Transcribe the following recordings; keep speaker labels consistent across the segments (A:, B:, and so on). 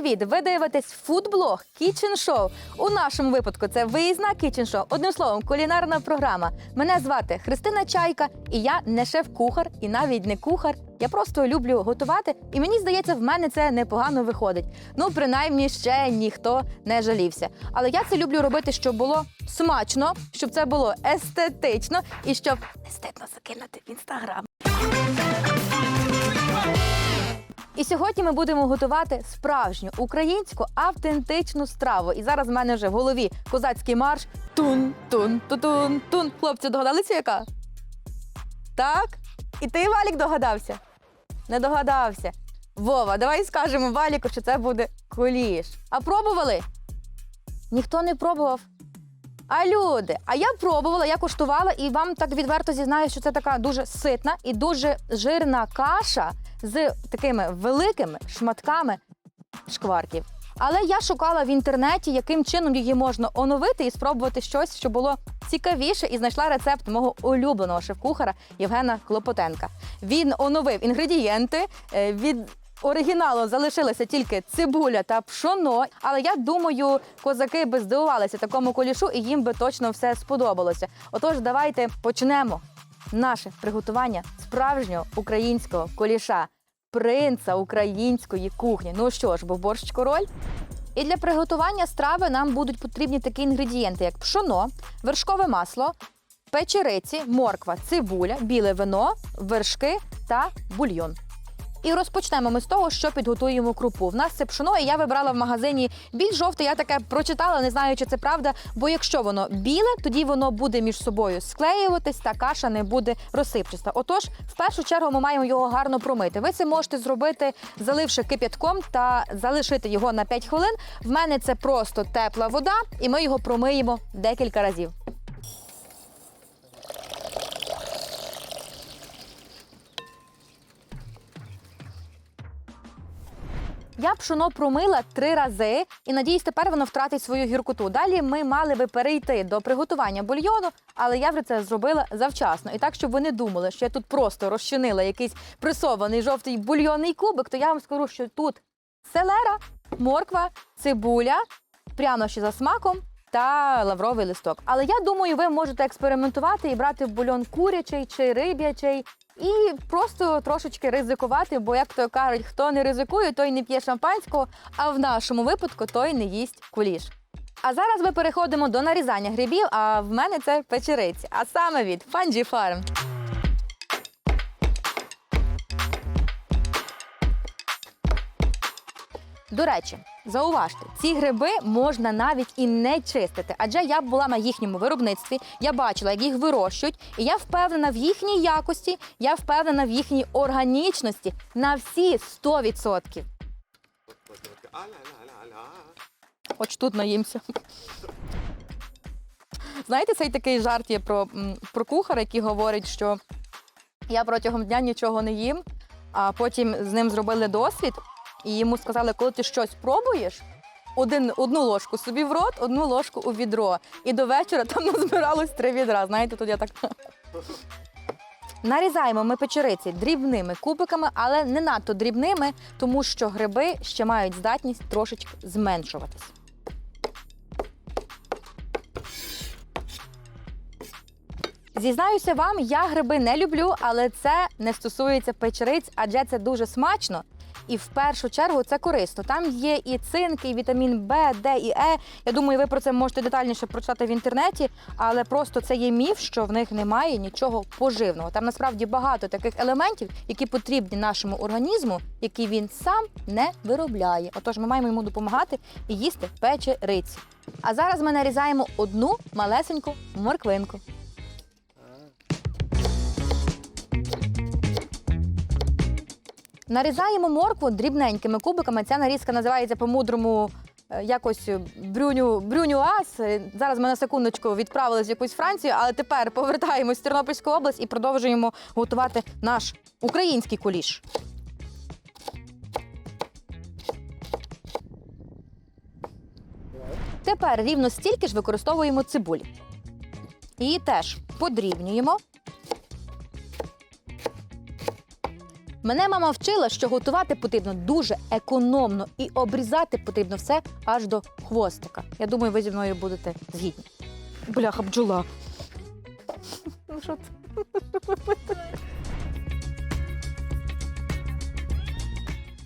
A: привіт! Ви дивитесь фудблог Kitchen Show. У нашому випадку це виїзна Kitchen Show. Одним словом, кулінарна програма. Мене звати Христина Чайка, і я не шеф-кухар і навіть не кухар. Я просто люблю готувати, і мені здається, в мене це непогано виходить. Ну, принаймні, ще ніхто не жалівся. Але я це люблю робити, щоб було смачно, щоб це було естетично і щоб не стидно закинути в інстаграм. І сьогодні ми будемо готувати справжню українську автентичну страву. І зараз в мене вже в голові козацький марш. Тун, тун, тун, тун. Хлопці, догадалися яка? Так? І ти, Валік, догадався? Не догадався. Вова, давай скажемо Валіку, що це буде куліш. А пробували? Ніхто не пробував. А люди, а я пробувала, я куштувала, і вам так відверто зізнаю, що це така дуже ситна і дуже жирна каша з такими великими шматками шкварків. Але я шукала в інтернеті, яким чином її можна оновити і спробувати щось, що було цікавіше, і знайшла рецепт мого улюбленого шеф-кухара Євгена Клопотенка. Він оновив інгредієнти е, від. Оригіналу залишилася тільки цибуля та пшоно, але я думаю, козаки би здивувалися такому кулішу, і їм би точно все сподобалося. Отож, давайте почнемо наше приготування справжнього українського куліша, принца української кухні. Ну що ж, бо борщ король. І для приготування страви нам будуть потрібні такі інгредієнти, як пшоно, вершкове масло, печериці, морква, цибуля, біле вино, вершки та бульйон. І розпочнемо ми з того, що підготуємо крупу. В нас це пшоно, і я вибрала в магазині більш жовте. Я таке прочитала, не знаю, чи це правда. Бо якщо воно біле, тоді воно буде між собою склеюватись, та каша не буде розсипчаста. Отож, в першу чергу ми маємо його гарно промити. Ви це можете зробити, заливши кип'ятком та залишити його на 5 хвилин. В мене це просто тепла вода, і ми його промиємо декілька разів. Я пшоно промила три рази і надіюсь, тепер воно втратить свою гіркоту. Далі ми мали би перейти до приготування бульйону, але я вже це зробила завчасно. І так, щоб ви не думали, що я тут просто розчинила якийсь пресований жовтий бульйонний кубик, то я вам скажу, що тут селера, морква, цибуля, прянощі за смаком. Та лавровий листок. Але я думаю, ви можете експериментувати і брати бульон курячий чи риб'ячий, і просто трошечки ризикувати, бо як то кажуть, хто не ризикує, той не п'є шампанського, а в нашому випадку той не їсть куліш. А зараз ми переходимо до нарізання грибів, а в мене це печериці, а саме від Фанджі Farm. До речі, зауважте, ці гриби можна навіть і не чистити, адже я була на їхньому виробництві, я бачила, як їх вирощують, і я впевнена в їхній якості, я впевнена в їхній органічності на всі 100%. Хоч тут наїмся. Знаєте, цей такий жарт є про, про кухара, який говорить, що я протягом дня нічого не їм, а потім з ним зробили досвід, і йому сказали, коли ти щось пробуєш, один, одну ложку собі в рот, одну ложку у відро. І до вечора там назбиралось три відра. Знаєте, тут я так. Нарізаємо ми печериці дрібними кубиками, але не надто дрібними, тому що гриби ще мають здатність трошечки зменшуватись. Зізнаюся вам, я гриби не люблю, але це не стосується печериць, адже це дуже смачно. І в першу чергу це корисно. Там є і цинк, і вітамін Б, Д і Е. Я думаю, ви про це можете детальніше прочитати в інтернеті, але просто це є міф, що в них немає нічого поживного. Там насправді багато таких елементів, які потрібні нашому організму, які він сам не виробляє. Отож, ми маємо йому допомагати і їсти печериці. А зараз ми нарізаємо одну малесеньку морквинку. Нарізаємо моркву дрібненькими кубиками. Ця нарізка називається по-мудрому е, якось брюню, брюнюас. Е, Зараз ми на секундочку відправились в якусь Францію, але тепер повертаємось в Тернопільську область і продовжуємо готувати наш український куліш. Тепер рівно стільки ж використовуємо цибулі. Її теж подрібнюємо. Мене мама вчила, що готувати потрібно дуже економно і обрізати потрібно все аж до хвостика. Я думаю, ви зі мною будете згідні. Бляха, бджола. Ну що це?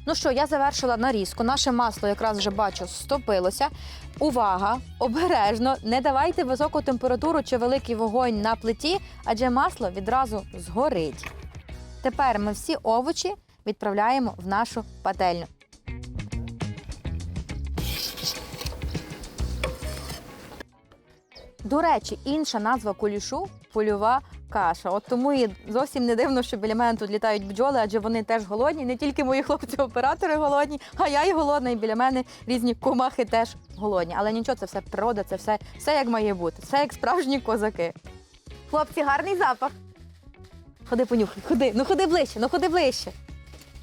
A: Ну що, я завершила нарізку. Наше масло якраз вже бачу стопилося. Увага! Обережно, не давайте високу температуру чи великий вогонь на плиті, адже масло відразу згорить. Тепер ми всі овочі відправляємо в нашу пательню. До речі, інша назва кулішу польова каша. От тому і зовсім не дивно, що біля мене тут літають бджоли, адже вони теж голодні. Не тільки мої хлопці-оператори голодні, а я і голодна, і біля мене різні комахи теж голодні. Але нічого, це все природа, це все, все як має бути, все як справжні козаки. Хлопці, гарний запах. Ходи понюхай, ходи, ну ходи ближче, ну ходи ближче.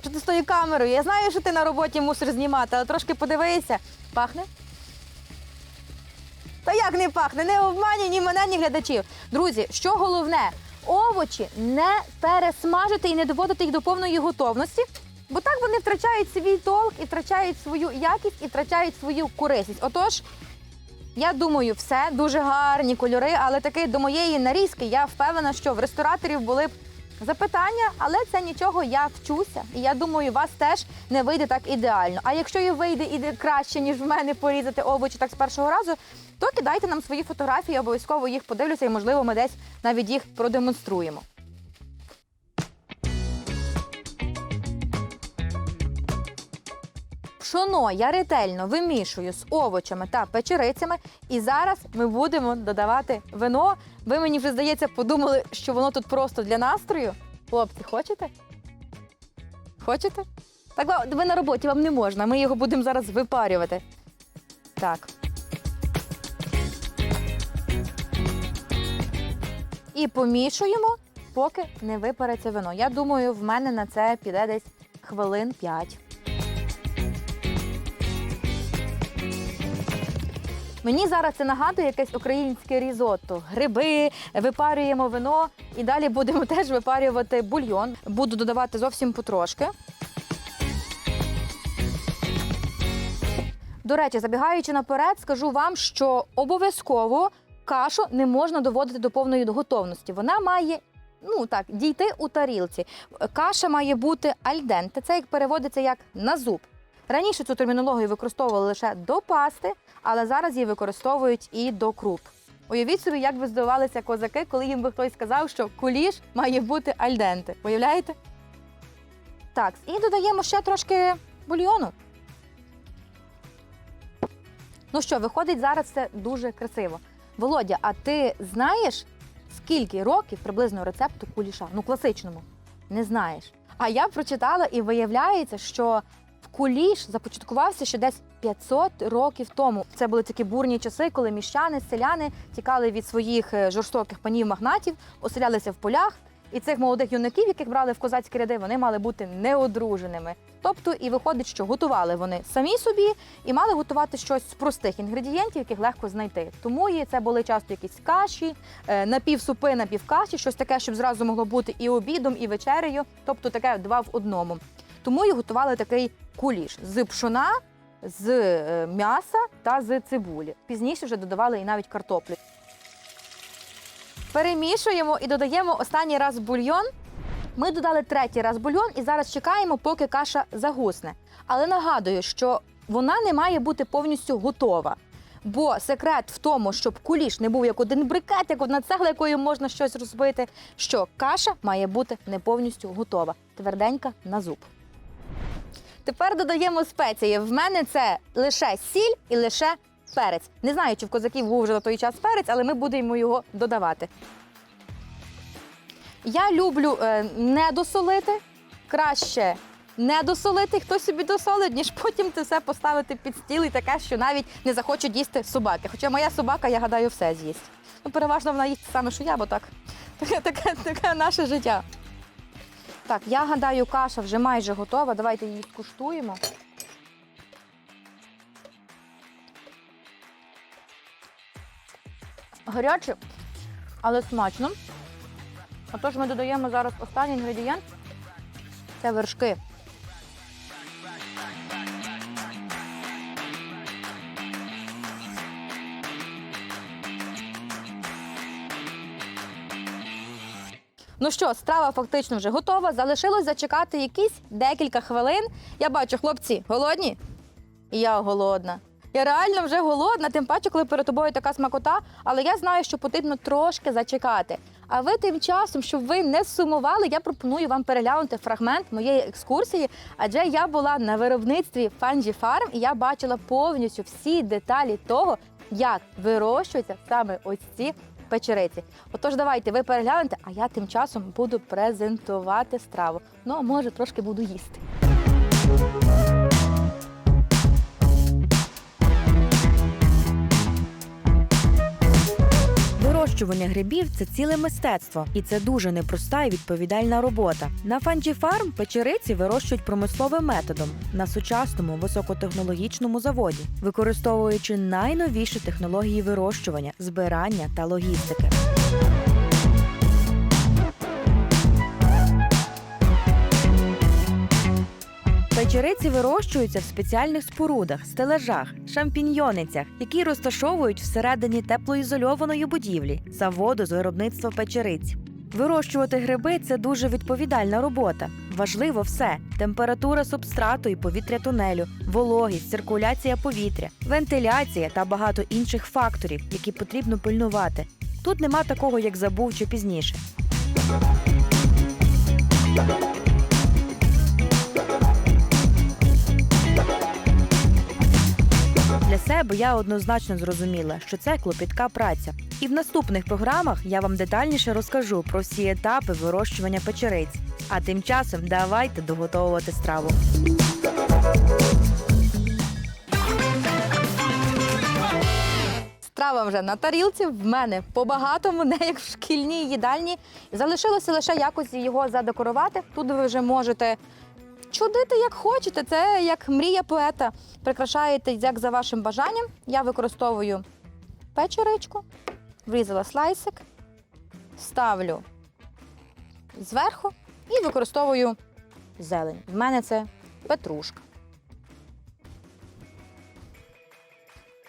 A: Що ти з тою камерою? Я знаю, що ти на роботі мусиш знімати, але трошки подивися. Пахне? Та як не пахне? Не обманюй ні мене, ні глядачів. Друзі, що головне, овочі не пересмажити і не доводити їх до повної готовності, бо так вони втрачають свій толк і втрачають свою якість і втрачають свою корисність. Отож, я думаю, все дуже гарні кольори, але таки до моєї нарізки я впевнена, що в рестораторів були б запитання, але це нічого, я вчуся. І я думаю, у вас теж не вийде так ідеально. А якщо і вийде іде краще, ніж в мене порізати овочі так з першого разу, то кидайте нам свої фотографії, обов'язково їх подивлюся, і можливо ми десь навіть їх продемонструємо. Пшоно я ретельно вимішую з овочами та печерицями, і зараз ми будемо додавати вино. Ви мені вже здається подумали, що воно тут просто для настрою. Хлопці, хочете? Хочете? Так ви на роботі вам не можна. Ми його будемо зараз випарювати. Так. І помішуємо, поки не випариться вино. Я думаю, в мене на це піде десь хвилин 5. Мені зараз це нагадує якесь українське різотто. Гриби, випарюємо вино і далі будемо теж випарювати бульйон. Буду додавати зовсім потрошки. До речі, забігаючи наперед, скажу вам, що обов'язково кашу не можна доводити до повної готовності. Вона має. Ну так, дійти у тарілці. Каша має бути альденте. Це як переводиться як на зуб. Раніше цю термінологію використовували лише до пасти, але зараз її використовують і до круп. Уявіть собі, як би здивувалися козаки, коли їм би хтось сказав, що куліш має бути альденте. Уявляєте? Так, і додаємо ще трошки бульйону. Ну що, виходить зараз це дуже красиво. Володя, а ти знаєш, скільки років приблизно рецепту куліша? Ну, класичному. Не знаєш. А я прочитала і виявляється, що куліш започаткувався ще десь 500 років тому. Це були такі бурні часи, коли міщани, селяни тікали від своїх е, жорстоких панів-магнатів, оселялися в полях. І цих молодих юнаків, яких брали в козацькі ряди, вони мали бути неодруженими. Тобто, і виходить, що готували вони самі собі і мали готувати щось з простих інгредієнтів, яких легко знайти. Тому і це були часто якісь каші, е, напівсупи, напівкаші, щось таке, щоб зразу могло бути і обідом, і вечерею, тобто таке два в одному. Тому і готували такий куліш з пшона, з е, м'яса та з цибулі. Пізніше вже додавали і навіть картоплю. Перемішуємо і додаємо останній раз бульйон. Ми додали третій раз бульйон і зараз чекаємо, поки каша загусне. Але нагадую, що вона не має бути повністю готова. Бо секрет в тому, щоб куліш не був як один брикет, як одна цегла, якою можна щось розбити, що каша має бути не повністю готова, тверденька на зуб. Тепер додаємо спеції. В мене це лише сіль і лише перець. Не знаю, чи в козаків був вже на той час перець, але ми будемо його додавати. Я люблю е, не досолити, краще не досолити, хто собі досолить, ніж потім це все поставити під стіл і таке, що навіть не захочуть їсти собаки. Хоча моя собака, я гадаю, все з'їсть. Ну, переважно вона їсть саме, що я, бо так. Таке, таке, таке наше життя. Так, я гадаю, каша вже майже готова. Давайте її скуштуємо. Гаряче, але смачно. Отож, ми додаємо зараз останній інгредієнт. Це вершки. Ну що, страва фактично вже готова. Залишилось зачекати якісь декілька хвилин. Я бачу, хлопці, голодні? І я голодна. Я реально вже голодна, тим паче, коли перед тобою така смакота, але я знаю, що потрібно трошки зачекати. А ви тим часом, щоб ви не сумували, я пропоную вам переглянути фрагмент моєї екскурсії, адже я була на виробництві Фанджі Фарм і я бачила повністю всі деталі того, як вирощуються саме ось ці печериці. Отож, давайте ви переглянете, а я тим часом буду презентувати страву. Ну а може трошки буду їсти.
B: Вирощування грибів це ціле мистецтво, і це дуже непроста і відповідальна робота. На Фанджі Фарм печериці вирощують промисловим методом на сучасному високотехнологічному заводі, використовуючи найновіші технології вирощування, збирання та логістики. Печериці вирощуються в спеціальних спорудах, стележах, шампіньйоницях, які розташовують всередині теплоізольованої будівлі заводу з виробництва печериць. Вирощувати гриби це дуже відповідальна робота. Важливо все: температура субстрату і повітря тунелю, вологість, циркуляція повітря, вентиляція та багато інших факторів, які потрібно пильнувати. Тут нема такого, як забув чи пізніше. Для себе я однозначно зрозуміла, що це клопітка праця. І в наступних програмах я вам детальніше розкажу про всі етапи вирощування печериць. А тим часом давайте доготовувати страву.
A: Страва вже на тарілці. В мене по-багатому, не як в шкільній їдальні. Залишилося лише якось його задекорувати. Тут ви вже можете чудити як хочете. Це як мрія поета. Прикрашаєте як за вашим бажанням. Я використовую печеричку, врізала слайсик, ставлю зверху і використовую зелень. В мене це петрушка.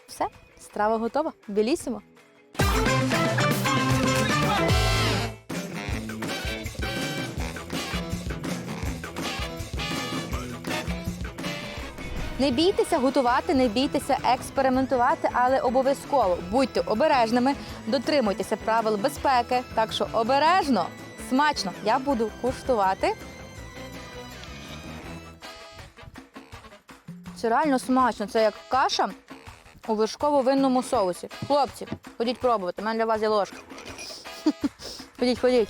A: Все, страва готова. Білісімо. Не бійтеся готувати, не бійтеся експериментувати, але обов'язково будьте обережними, дотримуйтеся правил безпеки. Так що обережно, смачно я буду куштувати. Це реально смачно. Це як каша у вершково-винному соусі. Хлопці, ходіть пробувати. У мене для вас є ложка. Ходіть, ходіть.